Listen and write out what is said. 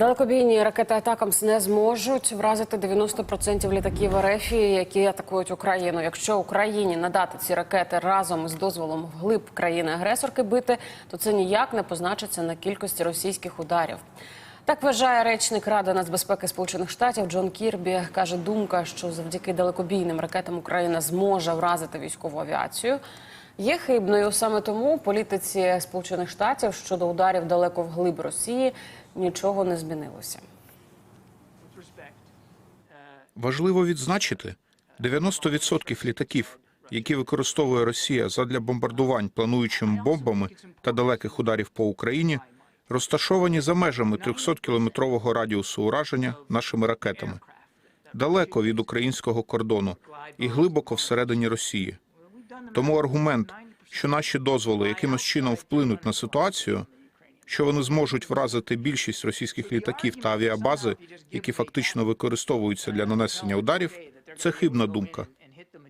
Далекобійні ракети атакамс не зможуть вразити 90% літаків РФ, які атакують Україну. Якщо Україні надати ці ракети разом із дозволом вглиб країни-агресорки бити, то це ніяк не позначиться на кількості російських ударів. Так вважає речник Ради нацбезпеки Сполучених Штатів Джон Кірбі. каже, думка, що завдяки далекобійним ракетам Україна зможе вразити військову авіацію. Є хибною саме тому політиці Сполучених Штатів щодо ударів далеко вглиб Росії нічого не змінилося. Важливо відзначити, 90% літаків, які використовує Росія задля бомбардувань плануючими бомбами та далеких ударів по Україні, розташовані за межами 300-кілометрового радіусу ураження нашими ракетами, далеко від українського кордону і глибоко всередині Росії. Тому аргумент, що наші дозволи якимось чином вплинуть на ситуацію, що вони зможуть вразити більшість російських літаків та авіабази, які фактично використовуються для нанесення ударів, це хибна думка.